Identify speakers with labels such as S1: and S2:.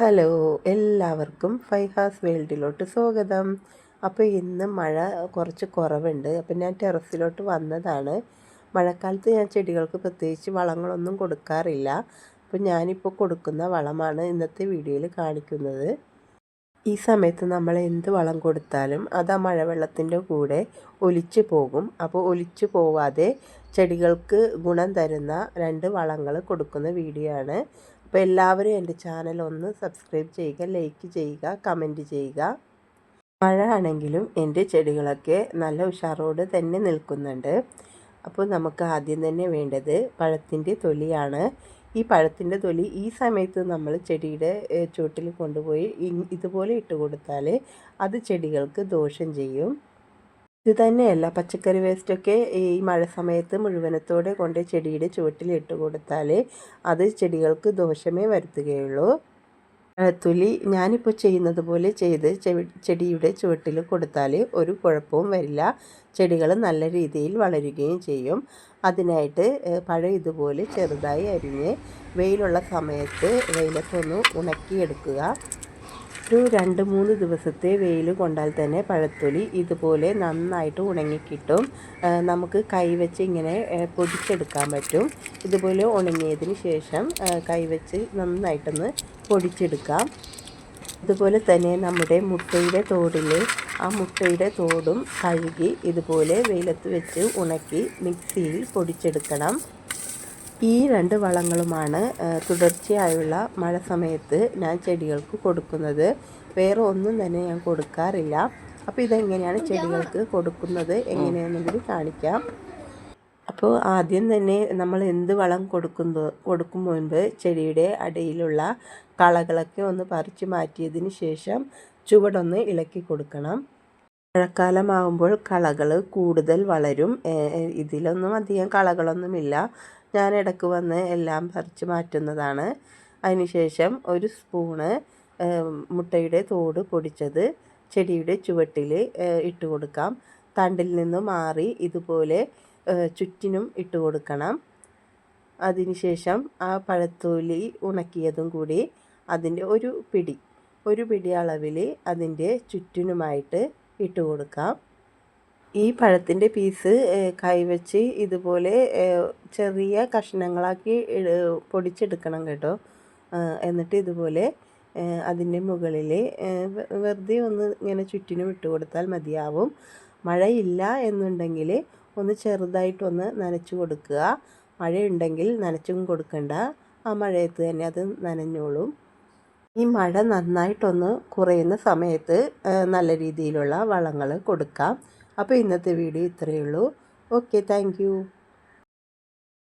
S1: Hello എല്ലാവർക്കും ഫൈഹാസ് വേൾഡിലോട്ട് സ്വാഗതം. അപ്പോൾ ഇന്ന് മഴ കുറച്ച് കുറവുണ്ട്. അപ്പോൾ ഞാൻ ടെറസിലോട്ട് വന്നതാണ്. മഴക്കാലത്ത് ഞാൻ ചെടികൾക്ക് പ്രത്യേകിച്ച് വളങ്ങളൊന്നും കൊടുക്കാറില്ല. അപ്പോൾ ഞാനിപ്പോൾ കൊടുക്കുന്ന വളമാണ് ഇന്നത്തെ വീഡിയോയിൽ കാണിക്കുന്നത്. ഈ സമയത്ത് നമ്മൾ എന്ത് വളം കൊടുത്താലും അത് ആ മഴവെള്ളത്തിന്റെ കൂടെ ഒലിച്ചു പോകും. അപ്പോൾ ഒലിച്ചു പോവാതെ ചെടികൾക്ക് ഗുണം തരുന്ന രണ്ട് വളങ്ങൾ കൊടുക്കുന്ന വീഡിയോ ആണ്. അപ്പോൾ എല്ലാവരും എന്റെ ചാനൽ ഒന്ന് സബ്സ്ക്രൈബ് ചെയ്യുക ലൈക്ക് ചെയ്യുക കമന്റ് ചെയ്യുക. മഴ ആണെങ്കിലും എന്റെ ചെടികളൊക്കെ നല്ല ഉഷാറോട് തന്നെ നിൽക്കുന്നുണ്ട്. അപ്പോൾ നമുക്ക് ആദ്യം തന്നെ വേണ്ടത് പഴത്തിന്റെ തൊലിയാണ്. ഈ പഴത്തിന്റെ തൊലി ഈ സമയത്ത് നമ്മൾ ചെടിയുടെ ചുവട്ടിൽ കൊണ്ടുപോയി ഇതുപോലെ ഇട്ട് കൊടുത്താൽ അത് ചെടികൾക്ക് ദോഷം ചെയ്യും. ഇത് തന്നെയല്ല. പച്ചക്കറി വേസ്റ്റൊക്കെ ഈ മഴ സമയത്ത് മുഴുവനത്തോടെ കൊണ്ട് ചെടിയുടെ ചുവട്ടിൽ ഇട്ട് കൊടുത്താൽ അത് ചെടികൾക്ക് ദോഷമേ വരുത്തുകയുള്ളൂ. തുലി ഞാനിപ്പോൾ ചെയ്യുന്നത് പോലെ ചെയ്ത് ചെടിയുടെ ചുവട്ടിൽ കൊടുത്താൽ ഒരു കുഴപ്പവും വരില്ല. ചെടികൾ നല്ല രീതിയിൽ വളരുകയും ചെയ്യും. അതിനായിട്ട് പഴം ഇതുപോലെ ചെറുതായി അരിഞ്ഞ് വെയിലുള്ള സമയത്ത് വെയിലത്തൊന്ന് ഉണക്കിയെടുക്കുക. ഒരു രണ്ട് മൂന്ന് ദിവസത്തെ വെയിൽ കൊണ്ടാൽ തന്നെ പഴത്തൊലി ഇതുപോലെ നന്നായിട്ട് ഉണങ്ങിക്കിട്ടും നമുക്ക് കൈവച്ച് ഇങ്ങനെ പൊടിച്ചെടുക്കാൻ പറ്റും. ഇതുപോലെ ഉണങ്ങിയതിന് ശേഷം കൈവച്ച് നന്നായിട്ടൊന്ന് പൊടിച്ചെടുക്കാം. അതുപോലെ തന്നെ നമ്മുടെ മുട്ടയുടെ തോടിൽ ആ മുട്ടയുടെ തോടും കഴുകി ഇതുപോലെ വെയിലത്ത് വെച്ച് ഉണക്കി മിക്സിയിൽ പൊടിച്ചെടുക്കണം. ഈ രണ്ട് വളങ്ങളുമാണ് തുടർച്ചയായുള്ള മഴ സമയത്ത് ഞാൻ ചെടികൾക്ക് കൊടുക്കുന്നത്. വേറെ ഒന്നും തന്നെ ഞാൻ കൊടുക്കാറില്ല. അപ്പോൾ ഇതെങ്ങനെയാണ് ചെടികൾക്ക് കൊടുക്കുന്നത് എങ്ങനെയാണെന്നെങ്കിൽ കാണിക്കാം. അപ്പോൾ ആദ്യം തന്നെ നമ്മൾ എന്ത് വളം കൊടുക്കുന്നു കൊടുക്കും മുൻപ് ചെടിയുടെ അടിയിലുള്ള കളകളൊക്കെ ഒന്ന് പറിച്ചു മാറ്റിയതിന് ശേഷം ചുവടൊന്ന് ഇളക്കി കൊടുക്കണം. മഴക്കാലമാകുമ്പോൾ കളകൾ കൂടുതൽ വളരും. ഇതിലൊന്നും അധികം കളകളൊന്നുമില്ല. ഞാൻ ഇടയ്ക്ക് വന്ന് എല്ലാം പറിച്ച് മാറ്റുന്നതാണ്. അതിനുശേഷം ഒരു സ്പൂണ് മുട്ടയുടെ തോട് പൊടിച്ചത് ചെടിയുടെ ചുവട്ടിൽ ഇട്ട് കൊടുക്കാം. തണ്ടിൽ നിന്ന് മാറി ഇതുപോലെ ചുറ്റിനും ഇട്ട് കൊടുക്കണം. അതിനുശേഷം ആ പഴത്തോലി ഉണക്കിയതും കൂടി അതിന്റെ ഒരു പിടി ഒരു പിടി അളവിൽ അതിന്റെ ചുറ്റിനുമായിട്ട് ഇട്ട് കൊടുക്കാം. ഈ പഴത്തിന്റെ പീസ് കൈവച്ച് ഇതുപോലെ ചെറിയ കഷ്ണങ്ങളാക്കി പൊടിച്ചെടുക്കണം കേട്ടോ. എന്നിട്ട് ഇതുപോലെ അതിന്റെ മുകളിൽ വെറുതെ ഒന്ന് ഇങ്ങനെ ചുറ്റിനും ഇട്ട് കൊടുത്താൽ മതിയാവും. മഴയില്ല എന്നുണ്ടെങ്കിൽ ഒന്ന് ചെറുതായിട്ടൊന്ന് നനച്ചു കൊടുക്കുക. മഴയുണ്ടെങ്കിൽ നനച്ചും കൊടുക്കണ്ട. ആ മഴയത്ത് തന്നെ അത് നനഞ്ഞോളും. ഈ മഴ നന്നായിട്ടൊന്ന് കുറയുന്ന സമയത്ത് നല്ല രീതിയിലുള്ള വളങ്ങൾ കൊടുക്കാം. അപ്പോൾ ഇന്നത്തെ വീഡിയോ ഇത്രയേ ഉള്ളൂ. Okay thank